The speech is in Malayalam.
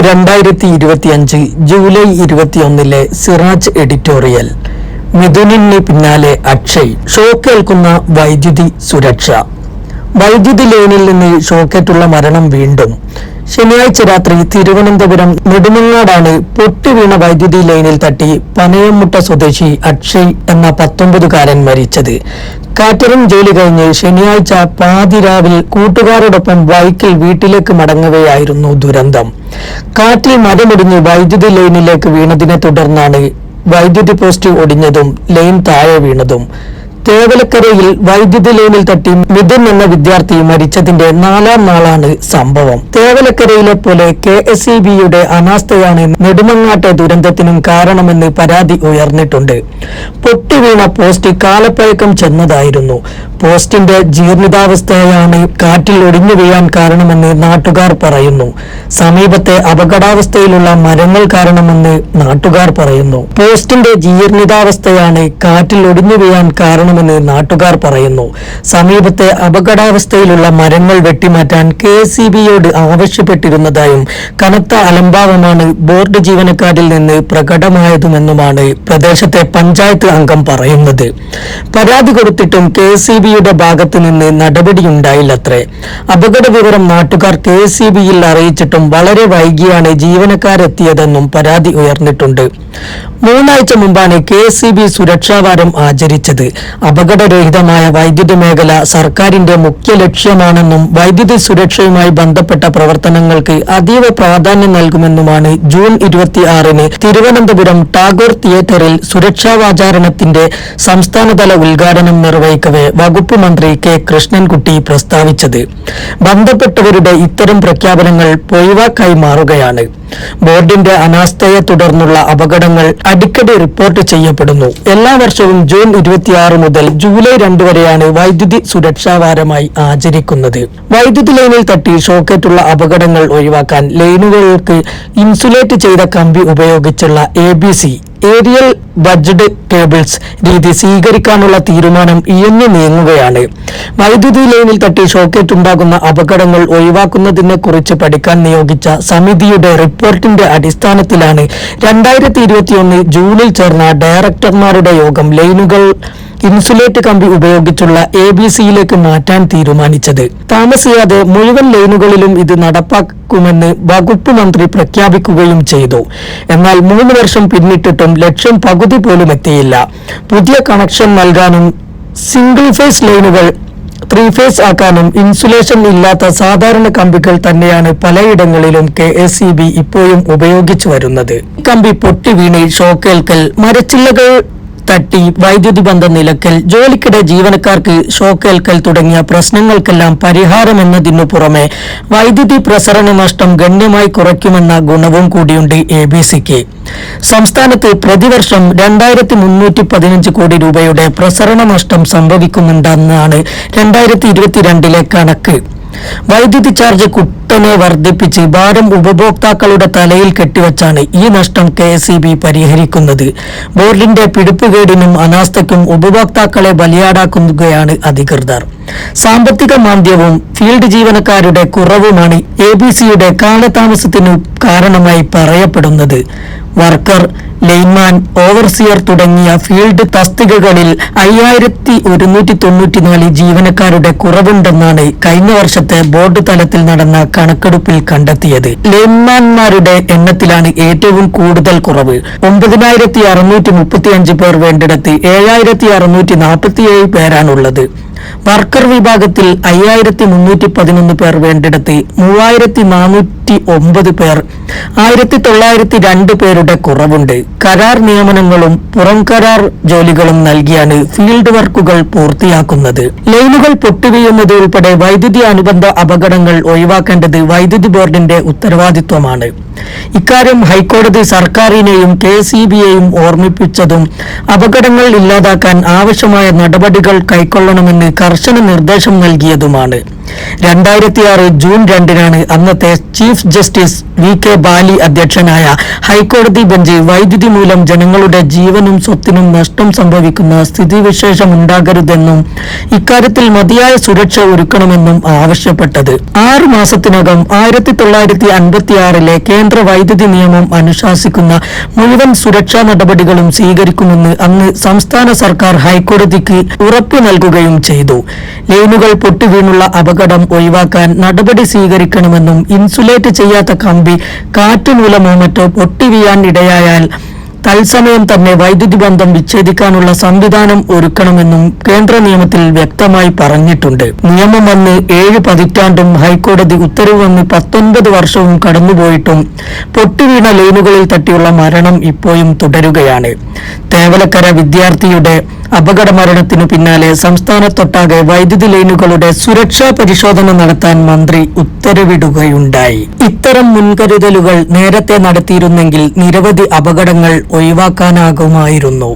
രണ്ടായിരത്തി ഇരുപത്തിയഞ്ച് ജൂലൈ ഇരുപത്തിയൊന്നിലെ സിറാജ് എഡിറ്റോറിയൽ. മിഥുനിന് പിന്നാലെ അക്ഷയ് ഷോക്കേൽക്കുന്ന വൈദ്യുതി സുരക്ഷ. വൈദ്യുതി ലൈനിൽ നിന്ന് ഷോക്കേറ്റുള്ള മരണം വീണ്ടും. ശനിയാഴ്ച രാത്രി തിരുവനന്തപുരം നെടുമങ്ങാടാണ് പൊട്ടിവീണ വൈദ്യുതി ലൈനിൽ തട്ടി പനയംമുട്ട സ്വദേശി അക്ഷയ് എന്ന പത്തൊമ്പതുകാരൻ മരിച്ചത്. കാറ്ററിംഗ് ജോലി കഴിഞ്ഞ് ശനിയാഴ്ച പാതിരാവിൽ കൂട്ടുകാരോടൊപ്പം ബൈക്കിൽ വീട്ടിലേക്ക് മടങ്ങവെയായിരുന്നു ദുരന്തം. കാറ്റിൽ മരമിടിഞ്ഞ് വൈദ്യുതി ലൈനിലേക്ക് വീണതിനെ തുടർന്നാണ് വൈദ്യുതി പോസ്റ്റ് ഒടിഞ്ഞതും ലൈൻ താഴെ വീണതും. തേവലക്കരയിൽ വൈദ്യുതി ലൈനിൽ തട്ടി മിഥുൻ എന്ന വിദ്യാർത്ഥി മരിച്ചതിന്റെ നാലാം നാളാണ് സംഭവം. തേവലക്കരയിലെ പോലെ കെ എസ് ഇ ബിയുടെ അനാസ്ഥയാണ് നെടുമങ്ങാട്ടെ ദുരന്തത്തിനും കാരണമെന്ന് പരാതി ഉയർന്നിട്ടുണ്ട്. പൊട്ടിവീണ പോസ്റ്റ് കാലപ്പഴക്കം ചെന്നതായിരുന്നു. പോസ്റ്റിന്റെ ജീർണിതാവസ്ഥയാണ് കാറ്റിൽ ഒടിഞ്ഞു വീഴാൻ കാരണമെന്ന് നാട്ടുകാർ പറയുന്നു. സമീപത്തെ അപകടാവസ്ഥയിലുള്ള മരങ്ങൾ കാരണമെന്ന് നാട്ടുകാർ പറയുന്നു. പോസ്റ്റിന്റെ ജീർണിതാവസ്ഥയാണ് കാറ്റിൽ ഒടിഞ്ഞു വീഴാൻ കാരണമെന്ന് നാട്ടുകാർ പറയുന്നു. സമീപത്തെ അപകടാവസ്ഥയിലുള്ള മരങ്ങൾ വെട്ടിമാറ്റാൻ കെ എസ് ആവശ്യപ്പെട്ടിരുന്നതായും കനത്ത അലംഭാവമാണ് ബോർഡ് ജീവനക്കാരിൽ നിന്ന് പ്രകടമായതുമെന്നുമാണ് പ്രദേശത്തെ പഞ്ചായത്ത് അംഗം പറയുന്നത്. പരാതി കൊടുത്തിട്ടും കെ എസ് ഭാഗത്തു നിന്ന് നടപടിയുണ്ടായില്ലത്രേ. അപകട വിവരം നാട്ടുകാർ കെ എസ് അറിയിച്ചിട്ടും വളരെ വൈകിയാണ് ജീവനക്കാരെത്തിയതെന്നും പരാതി ഉയർന്നിട്ടുണ്ട്. മൂന്നാഴ്ച മുമ്പാണ് കെ എസ് സുരക്ഷാവാരം ആചരിച്ചത്. അപകടരഹിതമായ വൈദ്യുതി മേഖല സർക്കാരിന്റെ മുഖ്യ ലക്ഷ്യമാണെന്നും വൈദ്യുതി സുരക്ഷയുമായി ബന്ധപ്പെട്ട പ്രവർത്തനങ്ങൾക്ക് അതീവ പ്രാധാന്യം നൽകുമെന്നുമാണ് ജൂൺ ഇരുപത്തിയാറിന് തിരുവനന്തപുരം ടാഗോർ തിയേറ്ററിൽ സുരക്ഷാവാചാരണത്തിന്റെ സംസ്ഥാനതല ഉദ്ഘാടനം നിർവഹിക്കവെ വകുപ്പ് മന്ത്രി കെ കൃഷ്ണൻകുട്ടി പ്രസ്താവിച്ചത്. ബന്ധപ്പെട്ടവരുടെ ഇത്തരം പ്രഖ്യാപനങ്ങൾ പൊയ്വാക്കായി മാറുകയാണ്. ബോർഡിന്റെ അനാസ്ഥയെ തുടർന്നുള്ള അപകടങ്ങൾ അടിക്കടി റിപ്പോർട്ട് ചെയ്യപ്പെടുന്നു. എല്ലാ വർഷവും ജൂൺ ഇരുപത്തിയാറ് മുതൽ ജൂലൈ രണ്ട് വരെയാണ് വൈദ്യുതി സുരക്ഷാ വാരമായി ആചരിക്കുന്നത്. വൈദ്യുതി ലൈനിൽ തട്ടി ഷോക്കേറ്റുള്ള അപകടങ്ങൾ ഒഴിവാക്കാൻ ലൈനുകൾക്ക് ഇൻസുലേറ്റ് ചെയ്ത കമ്പി ഉപയോഗിച്ചുള്ള A B C aerial bunched cables രീതി സ്വീകരിക്കാനുള്ള തീരുമാനം ഇയഞ്ഞു നീങ്ങുകയാണ്. വൈദ്യുതി ലൈനിൽ തട്ടി ഷോക്കേറ്റ് ഉണ്ടാകുന്ന അപകടങ്ങൾ ഒഴിവാക്കുന്നതിനെ കുറിച്ച് പഠിക്കാൻ നിയോഗിച്ച സമിതിയുടെ റിപ്പോർട്ടിന്റെ അടിസ്ഥാനത്തിലാണ് രണ്ടായിരത്തി ഇരുപത്തിയൊന്ന് ജൂണിൽ ചേർന്ന ഡയറക്ടർമാരുടെ യോഗം ലൈനുകൾ ഇൻസുലേറ്റ് കമ്പി ഉപയോഗിച്ചുള്ള എ ബി സിയിലേക്ക് മാറ്റാൻ തീരുമാനിച്ചത്. താമസിയാതെ മുഴുവൻ ലൈനുകളിലും ഇത് നടപ്പാക്കുമെന്ന് വകുപ്പ് മന്ത്രി പ്രഖ്യാപിക്കുകയും ചെയ്തു. എന്നാൽ മൂന്ന് വർഷം പിന്നിട്ടിട്ടും ലക്ഷ്യം പകുതി പോലും എത്തിയില്ല. പുതിയ കണക്ഷൻ നൽകാനും സിംഗിൾ ഫേസ് ലൈനുകൾ ത്രീ ഫേസ് ആക്കാനും ഇൻസുലേഷൻ ഇല്ലാത്ത സാധാരണ കമ്പികൾ തന്നെയാണ് പലയിടങ്ങളിലും കെ എസ് ഇ ബി ഇപ്പോഴും ഉപയോഗിച്ചു വരുന്നത്. കമ്പി പൊട്ടി വീണ് ഷോക്കേൽക്കൽ മരച്ചില്ലകൾ തട്ടി വൈദ്യുതി ബന്ധം നിലക്കൽ ജോലിക്കിടെ ജീവനക്കാർക്ക് ഷോക്കേൽക്കൽ തുടങ്ങിയ പ്രശ്നങ്ങൾക്കെല്ലാം പരിഹാരമെന്നതിനു പുറമെ വൈദ്യുതി പ്രസരണ നഷ്ടം ഗണ്യമായി കുറയ്ക്കുമെന്ന ഗുണവും കൂടിയുണ്ട് എ ബി സിക്ക് സംസ്ഥാനത്ത് പ്രതിവർഷം രണ്ടായിരത്തി മുന്നൂറ്റി പതിനഞ്ച് കോടി രൂപയുടെ പ്രസരണ നഷ്ടം സംഭവിക്കുന്നുണ്ടെന്നാണ് രണ്ടായിരത്തി ഇരുപത്തിരണ്ടിലെ കണക്ക്. വൈദ്യുതി ചാർജ് കുത്തനെ വർദ്ധിപ്പിച്ച് ഭാരം ഉപഭോക്താക്കളുടെ തലയിൽ കെട്ടിവച്ചാണ് ഈ നഷ്ടം കെ എസ് പരിഹരിക്കുന്നത്. ബോർഡിന്റെ പിടിപ്പുകേടിനും അനാസ്ഥയ്ക്കും ഉപഭോക്താക്കളെ ബലിയാടാക്കുകയാണ് അധികൃതർ. സാമ്പത്തിക മാന്ദ്യവും ഫീൽഡ് ജീവനക്കാരുടെ കുറവുമാണ് എ ബി സിയുടെ കാലതാമസത്തിനു കാരണമായി പറയപ്പെടുന്നത്. വർക്കർ ലൈൻമാൻ ഓവർസിയർ തുടങ്ങിയ ഫീൽഡ് തസ്തികകളിൽ അയ്യായിരത്തി ഒരുന്നൂറ്റി തൊണ്ണൂറ്റിനാല് ജീവനക്കാരുടെ കുറവുണ്ടെന്നാണ് കഴിഞ്ഞ വർഷത്തെ ബോർഡ് തലത്തിൽ നടന്ന കണക്കെടുപ്പിൽ കണ്ടെത്തിയത്. ലൈൻമാൻമാരുടെ എണ്ണത്തിലാണ് ഏറ്റവും കൂടുതൽ കുറവ്. ഒമ്പതിനായിരത്തി അറുന്നൂറ്റി മുപ്പത്തിയഞ്ച് പേർ വേണ്ടിടത്ത് ഏഴായിരത്തി അറുന്നൂറ്റി നാൽപ്പത്തിയേഴ് പേരാണുള്ളത്. വർക്കർ വിഭാഗത്തിൽ അയ്യായിരത്തി മുന്നൂറ്റി പതിനൊന്ന് പേർ വേണ്ടിടത്ത് മൂവായിരത്തി നാനൂറ്റി ഒമ്പത് പേർ ആയിരത്തി തൊള്ളായിരത്തി രണ്ട് പേരുടെ കുറവുണ്ട്. കരാർ നിയമനങ്ങളും പുറം കരാർ ജോലികളും നൽകിയാണ് ഫീൽഡ് വർക്കുകൾ പൂർത്തിയാക്കുന്നത്. ലൈനുകൾ പൊട്ടിവീഴുന്നത് ഉൾപ്പെടെ വൈദ്യുതി അനുബന്ധ അപകടങ്ങൾ ഒഴിവാക്കേണ്ടത് വൈദ്യുതി ബോർഡിന്റെ ഉത്തരവാദിത്വമാണ്. ഇക്കാര്യം ഹൈക്കോടതി സർക്കാരിനെയും കെ സി ബിയെയും ഓർമ്മിപ്പിച്ചതും അപകടങ്ങൾ ഇല്ലാതാക്കാൻ ആവശ്യമായ നടപടികൾ കൈക്കൊള്ളണമെന്ന് കർശന നിർദ്ദേശം നൽകിയതുമാണ് രണ്ടായിരത്തി ആറ് ജൂൺ രണ്ടിനാണ് അന്നത്തെ chief justice V K Bali അധ്യക്ഷനായ ഹൈക്കോടതി ബെഞ്ച് വൈദ്യുതി മൂലം ജനങ്ങളുടെ ജീവനും സ്വത്തിനും നഷ്ടം സംഭവിക്കുന്ന സ്ഥിതിവിശേഷം ഉണ്ടാകരുതെന്നും ഇക്കാര്യത്തിൽ മതിയായ സുരക്ഷ ഒരുക്കണമെന്നും ആവശ്യപ്പെട്ടത്. ആറു മാസത്തിനകം ആയിരത്തി തൊള്ളായിരത്തി അൻപത്തി ആറിലെ കേന്ദ്ര വൈദ്യുതി നിയമം അനുശാസിക്കുന്ന മുഴുവൻ സുരക്ഷാ നടപടികളും സ്വീകരിക്കുമെന്ന് അന്ന് സംസ്ഥാന സർക്കാർ ഹൈക്കോടതിക്ക് ഉറപ്പു നൽകുകയും ചെയ്തു. ലൈനുകൾ പൊട്ടിവീണുള്ള അപകടം ഒഴിവാക്കാൻ നടപടി സ്വീകരിക്കണമെന്നും ഇൻസുലേറ്റ് ചെയ്യാത്ത കമ്പി കാറ്റുമൂലമോ മറ്റോ പൊട്ടിവിയാൻ ഇടയായാൽ തത്സമയം തന്നെ വൈദ്യുതി ബന്ധം വിച്ഛേദിക്കാനുള്ള സംവിധാനം ഒരുക്കണമെന്നും കേന്ദ്ര നിയമത്തിൽ വ്യക്തമായി പറഞ്ഞിട്ടുണ്ട്. നിയമം വന്ന് ഏഴ് പതിറ്റാണ്ടും ഹൈക്കോടതി ഉത്തരവ് വന്ന് പത്തൊൻപത് വർഷവും കടന്നുപോയിട്ടും പൊട്ടിവീണ ലൈനുകളിൽ തട്ടിയുള്ള മരണം ഇപ്പോഴും തുടരുകയാണ്. തേവലക്കര വിദ്യാർത്ഥിയുടെ അപകട മരണത്തിനു പിന്നാലെ സംസ്ഥാനത്തൊട്ടാകെ വൈദ്യുതി ലൈനുകളുടെ സുരക്ഷാ പരിശോധന നടത്താൻ മന്ത്രി ഉത്തരവിടുകയുണ്ടായി. ഇത്തരം മുൻകരുതലുകൾ നേരത്തെ നടത്തിയിരുന്നെങ്കിൽ നിരവധി അപകടങ്ങൾ ഒഴിവാക്കാനാകുമായിരുന്നു.